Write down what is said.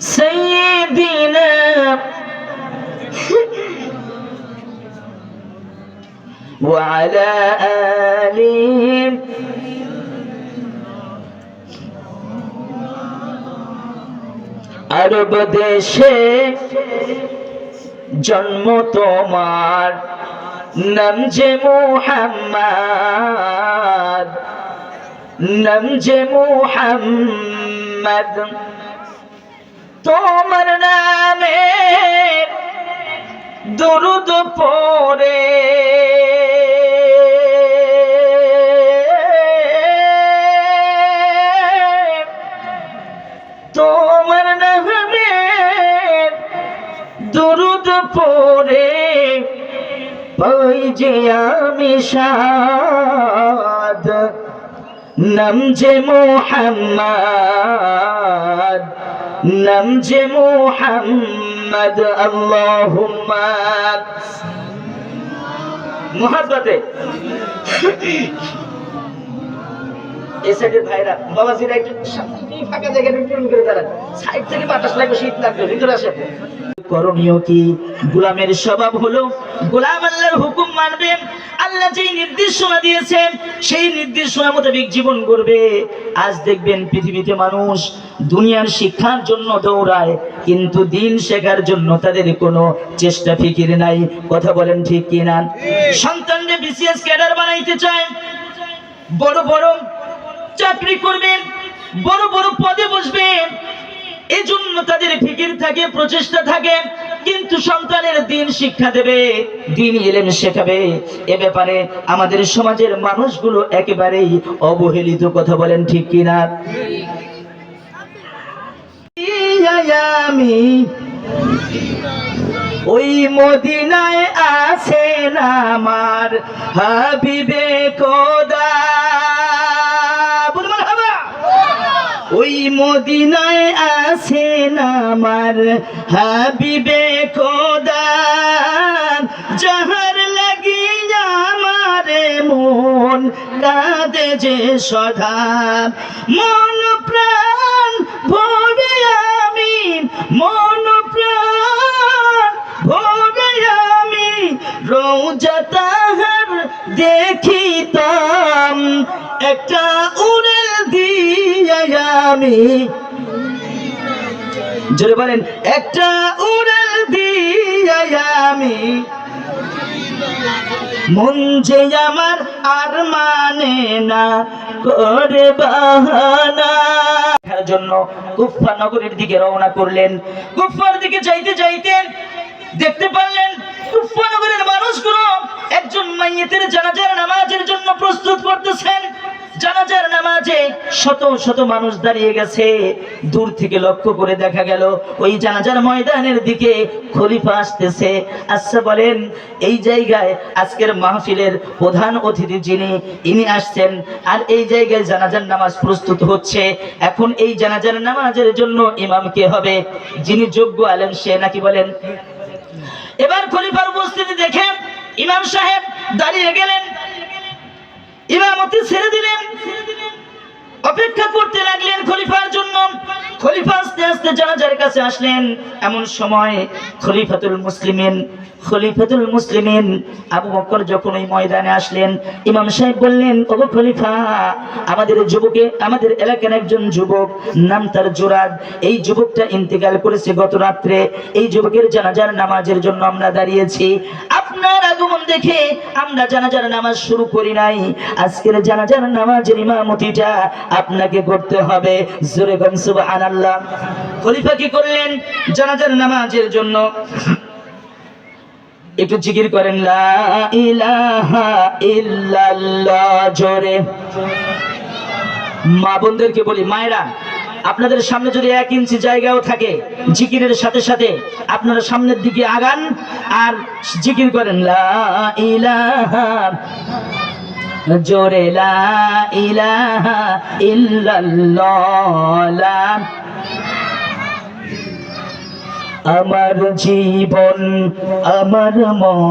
سيدنا وعلى آله আরব দেশে জন্ম তোমার নাম যে মুহাম্মদ নাম যে মুহাম্মদ তোমার নামে দুরুদ পড়ে। তোমার নামে দুরুদ পড়ে। পাই যে আমি সাদ, নাম যে মোহাম্মদ নাম যে মোহাম্মদ, আল্লাহুম্মা মুহাব্বতে। এই ভাইরা, বাবাজিরা একটু সামনে ফাঁকা জায়গায় একটু করে দাঁড়ান। সাইড থেকে বাতাস লাগবে, শীত লাগবে, ভিতরে আসে করণীয় কি? গোলামের স্বভাব হলো, গোলাম আল্লাহর হুকুম মানবে, আল্লাহ যেই নির্দেশনা দিয়েছেন, সেই নির্দেশনা মোতাবেক জীবন করবে আজ দেখবেন পৃথিবীতে মানুষ দুনিয়ার শিক্ষার জন্য দৌড়ায়, কিন্তু দিন শেখার জন্য তাদের কোনো চেষ্টা, ফিকির নাই। কথা বলেন ঠিক কি কিনা সন্তানকে বিসিএস ক্যাডার বানাইতে চায়, বড় বড় চাকরি করবেন, বড় বড় পদে বসবেন এই জন্য তাদের ফিকির থাকে, প্রচেষ্টা থাকে, কিন্তু সন্তানের দিন শিক্ষা দেবে, দিন এলেম শেখাবে। এ ব্যাপারে আমাদের সমাজের মানুষগুলো একেবারেই অবহেলিত কথা বলেন ঠিক কিনা? আমি ওই মদিনায় আছেন আমার হাবিবে কোদা ওই মদিনায় আছেন আমার হাবিবে কোদা যাহার লাগি আমার মন কাঁদে যে সদা। মন প্রাণ ভরে আমি, মন প্রাণ ভরে আমি। রোজা তাহার দেখিতাম, একটা উড়ে দিয়ে আমি। জোরে বলেন, একটা উড়ে দিয়ে আমি। মন যে আমার আর মানে না, করে বাহানা। দেখার জন্য কুফা নগরীর দিকে রওনা করলেন। কুফার দিকে যাইতে যাইতেন দেখতে পারলেন কুফা নগরের মানুষগুলো একজন মাইয়েতের জানাজার নামাজের জন্য প্রস্তুত করতেছেন। জানাজার নামাজে শত শত মানুষ দাঁড়িয়ে গেছে। দূর থেকে লক্ষ্য করে দেখা গেল, ওই জানাজার ময়দানের দিকে খলিফা আসতেছে। আচ্ছা বলেন, এই জায়গায় আজকের মাহফিলের প্রধান অতিথি যিনি, ইনি আসছেন, আর এই জায়গায় জানাজার নামাজ প্রস্তুত হচ্ছে। এখন এই জানাজার নামাজের জন্য ইমাম কে হবে? যিনি যোগ্য আলেম সে নাকি বলেন? এবার খলিফার উপস্থিতি দেখে ইমাম সাহেব দাঁড়িয়ে গেলেন। ইমামতি ছেড়ে দিলেন। অপেক্ষা করতে লাগলেন খলিফার জন্য। খলিফা আস্তে আস্তে জানাজার কাছে আসলেন। এমন সময় খলিফাতুল খলিফাতুল মুসলিমিন আবু বকর যখন ওই ময়দানে আসলেন, ইমাম সাহেব বললেন খলিফা, আমাদের যুবকে, আমাদের এলাকার একজন যুবক, নাম তার জোরাদ। এই যুবকটা ইন্তেকাল করেছে গত রাত্রে। এই যুবকের জানাজার নামাজের জন্য আমরা দাঁড়িয়েছি। আপনার আগমন দেখে আমরা জানাজার নামাজ শুরু করি নাই। আজকের জানাজার নামাজের ইমামতিটা আপনাকে করতে হবে। জোরে গান সুবহানাল্লাহ। খলিফা কি করলেন? জানাজার নামাজের জন্য। একটু জিকির করেন, লা জোরে। মা বোনদেরকে বলি, মায়েরা আপনাদের সামনে যদি এক ইঞ্চি জায়গাও থাকে, জিকিরের সাথে সাথে আপনারা সামনের দিকে আগান আর জিকির করেন, লা ইলাহা জোরে, লা ইলাহা আমার জীবন, আমার মন।